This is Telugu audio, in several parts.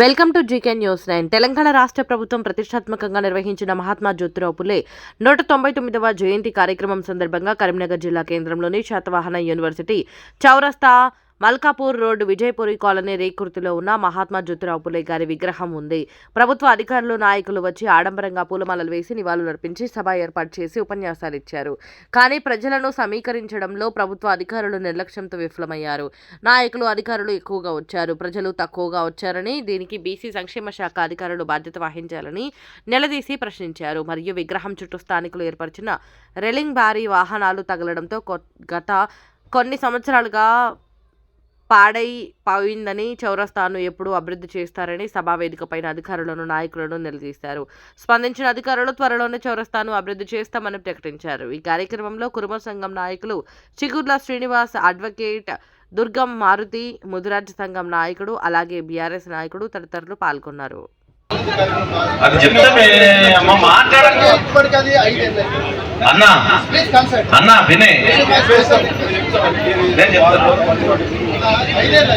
Welcome to GK news nine. Telangana రాష్ట్ర ప్రభుత్వం ప్రతిష్టాత్మకంగా నిర్వహించిన మహాత్మా జ్యోతిరావు పులే నూట తొంభై తొమ్మిదవ జయంతి కార్యక్రమం సందర్భంగా కరీంనగర్ జిల్లా కేంద్రంలోని శాతవాహన యూనివర్సిటీ చౌరస్తా మల్కాపూర్ రోడ్డు విజయపురి కాలనీ రేకుర్తిలో ఉన్న మహాత్మా జ్యోతిరావు పులే గారి విగ్రహం ఉంది. ప్రభుత్వ అధికారులు నాయకులు వచ్చి ఆడంబరంగా పూలమాలలు వేసి నివాళులర్పించి సభ ఏర్పాటు చేసి ఉపన్యాసాలు ఇచ్చారు. కానీ ప్రజలను సమీకరించడంలో ప్రభుత్వ అధికారులు నిర్లక్ష్యంతో విఫలమయ్యారు. నాయకులు అధికారులు ఎక్కువగా వచ్చారు. ప్రజలు తక్కువగా వచ్చారని దీనికి బీసీ సంక్షేమ శాఖ అధికారులు బాధ్యత వహించాలని నిలదీసి ప్రశ్నించారు. మరియు విగ్రహం చుట్టూ స్థానికులు ఏర్పరిచిన రెలింగ్ భారీ వాహనాలు తగలడంతో గత కొన్ని సంవత్సరాలుగా పాడై పోయిందని చౌరస్తాను ఎప్పుడు అభివృద్ధి చేస్తారని సభా వేదికపైన అధికారులను నాయకులను నిలదీశారు. స్పందించిన అధికారులు త్వరలోనే చౌరస్తాను అభివృద్ధి చేస్తామని ప్రకటించారు. ఈ కార్యక్రమంలో కురుమ సంఘం నాయకులు చిగుర్ల శ్రీనివాస్ అడ్వకేట్ దుర్గం మారుతి ముదిరాజ్ సంఘం నాయకుడు అలాగే బీఆర్ఎస్ నాయకుడు తదితరులు పాల్గొన్నారు. అన్న అన్న వినే. నేను చెప్తాను ఐదేళ్ళు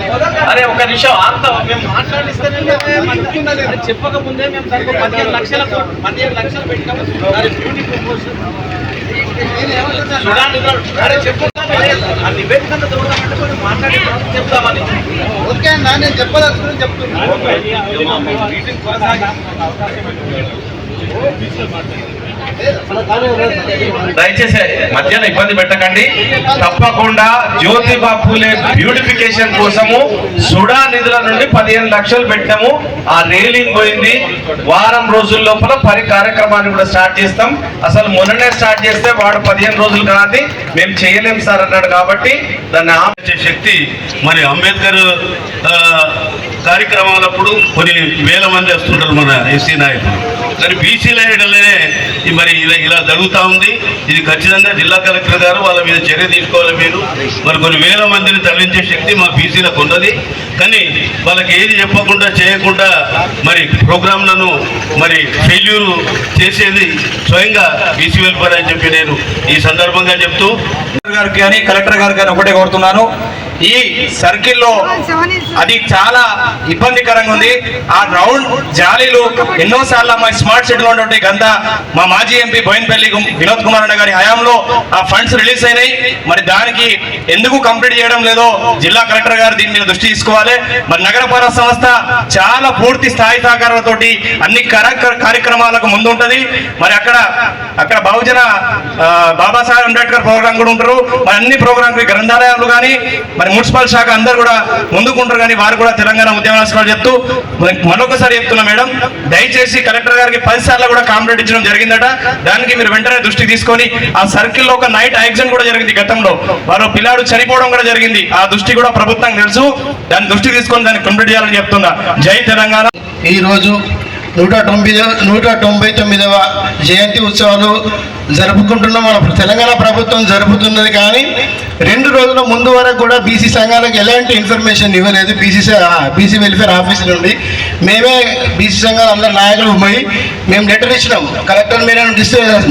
అరే ఒక నిమిషం ఆంత మేము మాట్లాడిస్తేనే చెప్తున్నది చెప్పకముందే మేము దానికి పదిహేను లక్షల పదిహేను లక్షలు పెట్టాము బ్యూటీ చూడండి అరే చెప్పుకుంటాం ఆ నివేదిక కొంచెం మాట్లాడి చెప్తామని ఓకే అన్న నేను చెప్పదలుచుకుని చెప్తున్నా. మీటింగ్ కొనసాగి దయచేసి మధ్యాహ్నం ఇబ్బంది పెట్టకండి. తప్పకుండా జ్యోతిబా పూలే బ్యూటిఫికేషన్ కోసము సుడా నిధుల నుండి పదిహేను లక్షలు పెట్టాము. ఆ రేలింగ్ పోయింది. వారం రోజుల లోపల పరి కార్యక్రమాన్ని కూడా స్టార్ట్ చేస్తాం. అసలు మొన్ననే స్టార్ట్ చేస్తే వాడు పదిహేను రోజులు కాదు. మేము చేయలేం సార్ అన్నాడు కాబట్టి దాన్ని ఆపే శక్తి మరి అంబేద్కర్ కార్యక్రమాలప్పుడు కొన్ని వేల మంది వస్తుంటారు మన ఎస్సీ నాయకులు. కానీ బీసీల ఏడలనే మరి ఇలా ఇలా జరుగుతూ ఉంది. ఇది ఖచ్చితంగా జిల్లా కలెక్టర్ గారు వాళ్ళ మీద చర్య తీసుకోవాలి మీరు. మరి కొన్ని వేల మందిని తరలించే శక్తి మా బీసీలకు ఉన్నది. కానీ వాళ్ళకి ఏది చెప్పకుండా చేయకుండా మరి ప్రోగ్రాంలను మరి ఫెయిల్యూర్ చేసేది స్వయంగా బీసీ వెల్ఫేర్ అని చెప్పి నేను ఈ సందర్భంగా చెప్తూ గారికి కానీ కలెక్టర్ గారు కానీ ఒకటే కోరుతున్నాను. ఈ సర్కిల్లో అది చాలా ఇబ్బందికరంగా ఉంది. ఆ రౌండ్ జాలీలు ఎన్నోసార్లు మా స్మార్ట్ సిటీలో ఉన్నటువంటి గంత మా మాజీ ఎంపీ బోయినపల్లి వినోద్ కుమార్ అన్న గారి హయాంలో ఆ ఫండ్స్ రిలీజ్ అయినాయి. మరి దానికి ఎందుకు కంప్లీట్ చేయడం లేదో జిల్లా కలెక్టర్ గారు దీని మీద దృష్టి తీసుకోవాలి. మరి నగరపాలక సంస్థ చాలా పూర్తి స్థాయి సహకారాలతోటి అన్ని కార్యక్రమాలకు ముందుంటది. మరి అక్కడ అక్కడ బహుజన బాబాసాహెబ్ అంబేద్కర్ ప్రోగ్రామ్ కూడా ఉంటారు. మరి అన్ని ప్రోగ్రామ్ గ్రంథాలయాలు కానీ మరి మున్సిపల్ శాఖ అందరు కూడా ముందుకుంటారు కానీ వారు కూడా తెలంగాణ ఉద్యమ రాష్ట్రాలు చెప్తూ మరొకసారి చెప్తున్నా మేడం దయచేసి కలెక్టర్ గారికి పది సార్లు కూడా కాంప్లైంట్ ఇచ్చడం జరిగిందట. దానికి మీరు వెంటనే దృష్టి తీసుకొని ఆ సర్కిల్లో ఒక నైట్ యాక్సిడెంట్ కూడా జరిగింది గతంలో. వారు పిల్లాడు చనిపోవడం కూడా జరిగింది. ఆ దృష్టి కూడా ప్రభుత్వం తెలుసు. దాని దృష్టి తీసుకొని దాన్ని కంప్లీట్ చేయాలని చెప్తున్నా. జై తెలంగాణ. ఈ రోజు నూట తొంభై నూట తొంభై తొమ్మిదవ జయంతి ఉత్సవాలు జరుపుకుంటున్న. మన తెలంగాణ ప్రభుత్వం జరుపుతున్నది కానీ రెండు రోజుల ముందు వరకు కూడా బీసీ సంఘాలకు ఎలాంటి ఇన్ఫర్మేషన్ ఇవ్వలేదు. బీసీ బీసీ వెల్ఫేర్ ఆఫీస్ నుండి మేమే బీసీ సంఘాల అందరు నాయకులు పోయి మేము లెటర్ ఇచ్చినాం. కలెక్టర్ మేడం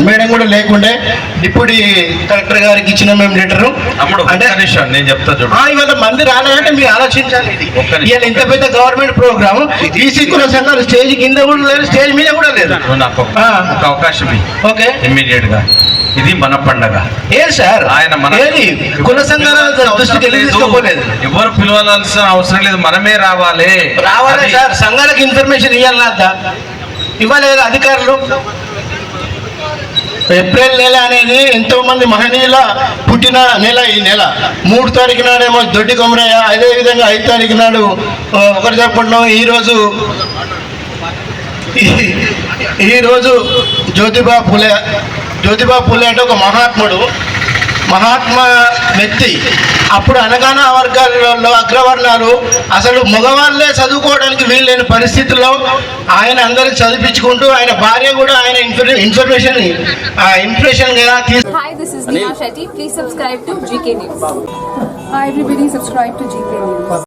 మేడం కూడా లేకుండే డిప్యూటీ కలెక్టర్ గారికి ఇచ్చినాం మేము లెటరు. అంటే నేను చెప్తా ఇవాళ మంది రాలేదంటే మీరు ఆలోచించాలి ఇది. ఇవాళ ఇంత పెద్ద గవర్నమెంట్ ప్రోగ్రామ్ ఈసీ కుల సంఘాలు స్టేజ్ కింద కూడా లేదు స్టేజ్ మీద కూడా లేదు. నాకు అవకాశం ఓకే. ఇమ్మీడియట్ గా ఇది మన పండగ. ఏది సార్? ఆయన మన కుల సంఘాల ఎవరు పిలవాల్సిన అవసరం లేదు. మనమే రావాలి. రావాలి సార్. సంఘాలకు ఇన్ఫర్మేషన్ ఇవ్వాలన్నా ఇవ్వాలి కదా అధికారులు. ఏప్రిల్ నెల అనేది ఎంతో మంది మహనీయుల పుట్టిన నెల ఈ నెల. మూడు తారీఖు నాడేమో దొడ్డి కొమరయ్య అదే విధంగా ఐదు తారీఖు నాడు ఒకరు చెప్పుకుంటున్నాం ఈరోజు ఈ- ఈరోజు జ్యోతిబా పులే జ్యోతిబా పులే అంటే ఒక మహాత్ముడు మహాత్మా వ్యక్తి అప్పుడు అనగాన వర్గాలలో అగ్రవర్ణాలు అసలు మగవాళ్ళే చదువుకోవడానికి వీల్లేని పరిస్థితుల్లో ఆయన అందరికి చదివించుకుంటూ ఆయన భార్య కూడా ఆయన ఇన్ఫర్ ఇన్ఫర్మేషన్ ఇన్ఫర్మేషన్గా. Hi everybody, subscribe to GK News.